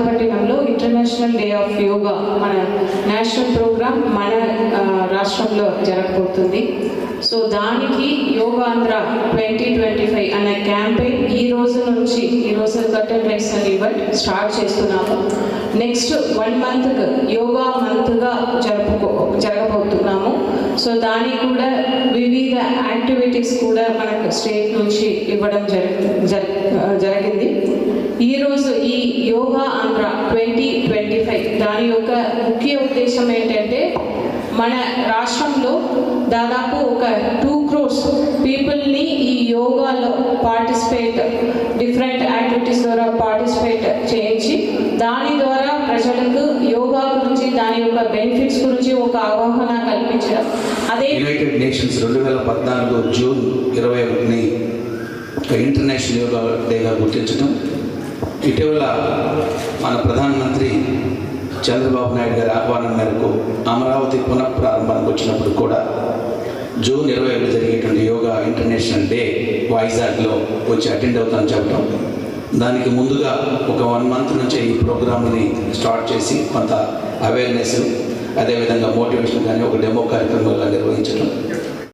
International day of yoga మన national programme మన రాష్ట్రంలో జరగబోతుంది. సో దానికి యోగాంధ్ర ట్వంటీ ట్వంటీ ఫైవ్ అనే క్యాంపెయిన్ ఈ రోజు నుంచి ఈ రోజు కట్టెడ్ రైస్ ఈవెంట్ స్టార్ట్ చేస్తున్నాము. నెక్స్ట్ వన్ మంత్ యోగా మంత్గా జరుపుకో జరగబోతున్నాము. సో దానికి కూడా వివిధ యాక్టివిటీస్ కూడా మనకు స్టేట్ నుంచి ఇవ్వడం జరి జరి- జరిగింది. ఈరోజు ఈ yoga Andhra twenty twenty five దాని యొక్క ముఖ్య ఉద్దేశం ఏంటంటే మన రాష్ట్రంలో దాదాపు ఒక టూ క్రోర్స్ పీపుల్ని ఈ యోగాలో పార్టిసిపేట్ డిఫరెంట్ యాక్టివిటీస్ ద్వారా పార్టిసిపేట్ చేయించి దాని ద్వారా ప్రజలకు యోగా గురించి దాని యొక్క బెనిఫిట్స్ గురించి ఒక అవగాహన కల్పించడం. అదే యునైటెడ్ నేషన్స్ రెండు వేల పద్నాలుగు జూన్ ఇరవై ఒకటిని ఒక ఇంటర్నేషనల్ యోగా డేగా గుర్తించడం. ఇటీవల మన ప్రధానమంత్రి చంద్రబాబు నాయుడు గారి ఆహ్వానం మేరకు అమరావతి పునఃప్రారంభానికి వచ్చినప్పుడు కూడా జూన్ ఇరవై ఏడు జరిగేటువంటి యోగా ఇంటర్నేషనల్ డే వైజాగ్లో వచ్చి అటెండ్ అవుతాను చెప్పడం దానికి ముందుగా ఒక వన్ మంత్ నుంచి ఈ ప్రోగ్రామ్ని స్టార్ట్ చేసి కొంత అవేర్నెస్ అదేవిధంగా మోటివేషన్ కానీ ఒక డెమో కార్యక్రమాలు నిర్వహించడం